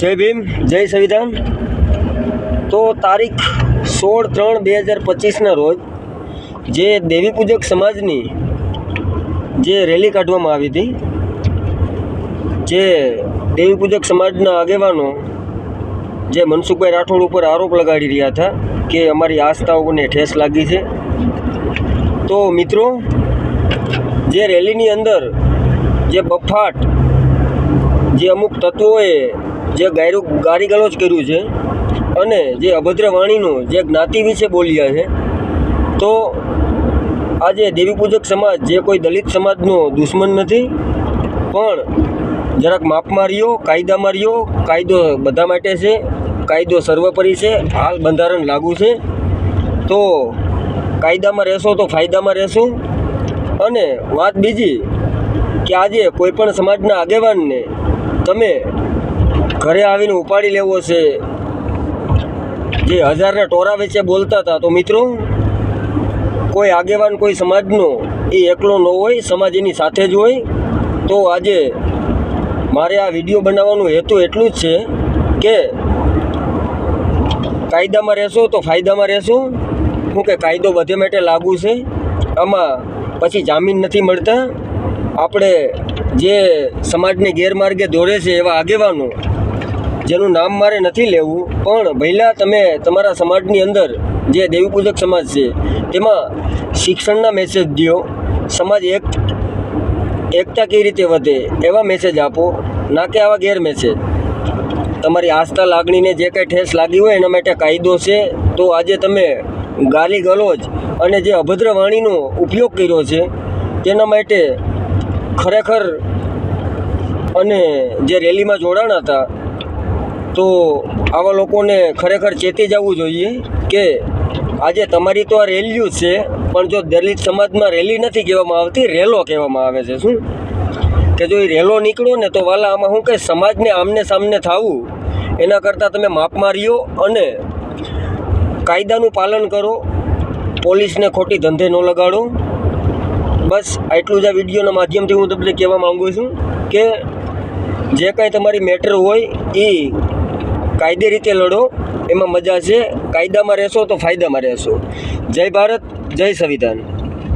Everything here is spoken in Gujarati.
જય ભીમ, જય સંવિધાન. તો તારીખ સોળ ત્રણ બે હજાર પચીસના રોજ જે દેવી પૂજક સમાજની જે રેલી કાઢવામાં આવી હતી, જે દેવી પૂજક સમાજના આગેવાનો જે મનસુખભાઈ રાઠોડ ઉપર આરોપ લગાડી રહ્યા હતા કે અમારી આસ્થાઓને ઠેસ લાગી છે. તો મિત્રો, જે રેલીની અંદર જે બફાટ જે અમુક તત્વોએ જે ગાયરું ગારીગલો જ કર્યું છે અને જે અભદ્ર વાણીનું જે જ્ઞાતિ વિશે બોલ્યા છે, તો આજે દેવી પૂજક સમાજ જે કોઈ દલિત સમાજનો દુશ્મન નથી, પણ જરાક માપમાં રહ્યો કાયદામાં રહ્યો કાયદો બધા માટે છે, કાયદો સર્વોપરી છે, હાલ બંધારણ લાગુ છે, તો કાયદામાં રહેશો તો ફાયદામાં રહેશું. અને વાત બીજી કે આજે કોઈપણ સમાજના આગેવાનને તમે ઘરે આવીને ઉપાડી લેવો છે. જે હજારના ટોરા વેચે બોલતા હતા. તો મિત્રો, કોઈ આગેવાન, કોઈ સમાજનો, એ એકલો ન હોય, સમાજ એની સાથે જ હોય. તો આજે મારે આ વીડિયો બનાવવાનું હેતુ એટલું જ છે કે કાયદામાં રહેશો તો ફાયદામાં રહેશું. શું કે કાયદો બધે માટે લાગુ છે. આમાં પછી જામીન નથી મળતા. આપણે જે સમાજને ગેરમાર્ગે દોરે છે એવા આગેવાનો જેનું નામ મારે નથી લેવું, પણ ભૈલા તમે તમારા સમાજની અંદર જે દેવી પૂજક સમાજ છે, તેમાં શિક્ષણના મેસેજ દો સમાજ એક, એકતા કઈ રીતે વધે એવા મેસેજ આપો, ના કે આવા ગેર મેસેજ તમારી આસ્થા લાગણીને જે કાંઈ ઠેસ લાગી હોય એના માટે કાયદો છે, તો આજે તમે ગાલી ગલોજ અને જે અભદ્ર વાણીનો ઉપયોગ કર્યો છે, તેના માટે ખરેખર અને જે રેલીમાં જોડાણ હતા તો આવા લોકોને ખરેખર ચેતી જવું જોઈએ કે આજે તમારી તો આ રેલીઓ છે, પણ જો દલિત સમાજમાં રેલી નથી કહેવામાં આવતી, રેલો કહેવામાં આવે છે. શું? કે જો એ રેલો નીકળો ને તો વાલા આમાં શું કે સમાજને આમને સામને થવું, એના કરતાં તમે માપમાં રહ્યો અને કાયદાનું પાલન કરો, પોલીસને ખોટી ધંધે ન લગાડો. બસ, આટલું જ આ વિડીયોના માધ્યમથી હું તમને કહેવા માગું છું કે જે કાંઈ તમારી મેટર હોય એ કાયદે રીતે લડો, એમાં મજા છે. કાયદામાં રહેશો તો ફાયદામાં રહેશો. જય ભારત, જય સંવિધાન.